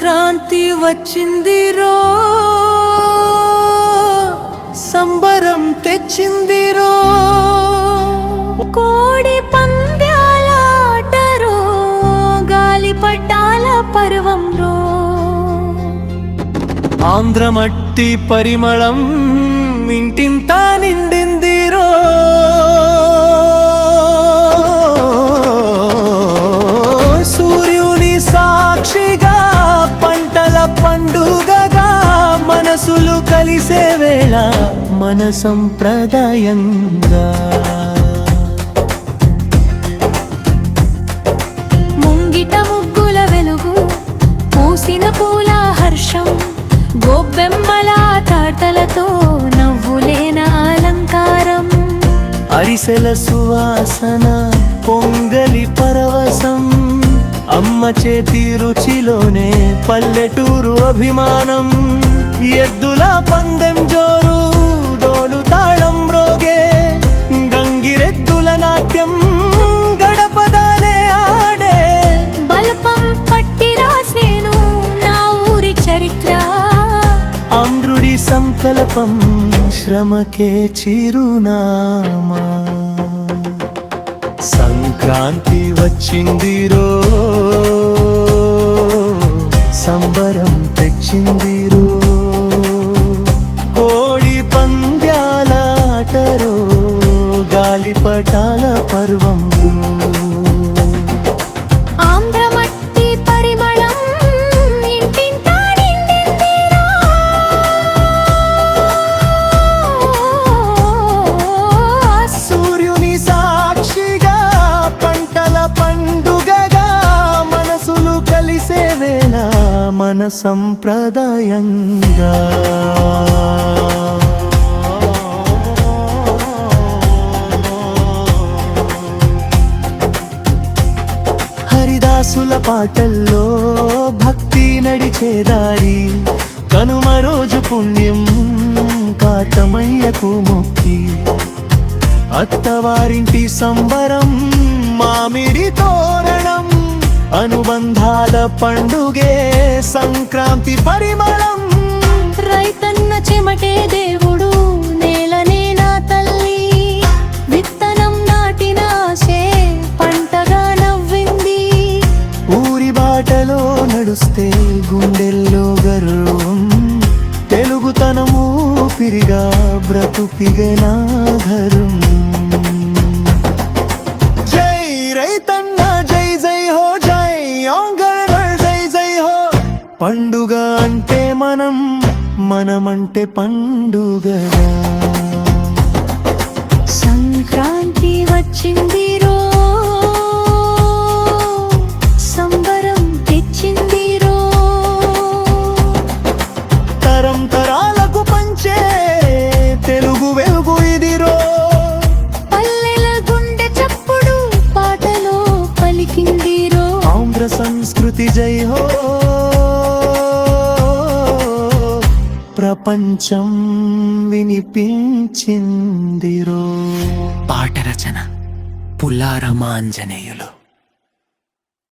సంక్రాంతి వచ్చిందిరో సంబరం తెచ్చిందిరో కోడి పంద్యాల ఆటరో గాలిపటాల పర్వంలో ఆంధ్రమట్టి పరిమళం ఇంటింతా నిండిందిరో వేళ మన సంప్రదాయంగా ముంగిట ముగ్గుల వెలుగు పూసిన పూల హర్షం గోబ్బెమ్మల తాటలతో నవ్వులేన అలంకారం. అరిసెల సువాసన పొంగలి పరవశం అమ్మ చేతి రుచిలోనే పల్లెటూరు అభిమానం. ఎద్దుల పందెం జోరు డోలు తాళం రోగే. గంగిరెద్దుల నాట్యం గడపదానే ఆడే. బల్పం పట్టి రాసేను నా ఊరి చరిత్ర. ఆంధ్రుడి సంకల్పం శ్రమకే చిరునామా. సంక్రాంతి వచ్చిందిరో సంబరం సంప్రదాయంగా. హరిదాసుల పాటల్లో భక్తి నడిచే దారి కనుమ రోజు పుణ్యం కాటమయ్యకు మొక్కి. అత్తవారింటి సంబరం మామిడి తోరణం అనుబంధాల పండుగే సంక్రాంతి పరిమళం. రైతన్న చెమటే దేవుడు నేలనే నా తల్లి. విత్తనం నాటిన ఆశే పంటగా నవ్వింది. ఊరి బాటలో నడుస్తే గుండెల్లో గర్వం. తెలుగుతనము పిరిగా బ్రతుకిగనాధరం జై పండుగ అంటే మనం మనమంటే పండుగగా సంక్రాంతి వచ్చింది రో సంబరం తెచ్చింది రో. తరం తరాలకు పంచే తెలుగు వెలుగు ఇదిరో పల్లెల గుండె చప్పుడు పాటలో పలికింది రో. ఆంధ్ర సంస్కృతి జై హో. ప్రపంచం వినిపించిందిరో. పాట రచన పుల్లారమాంజనేయులు.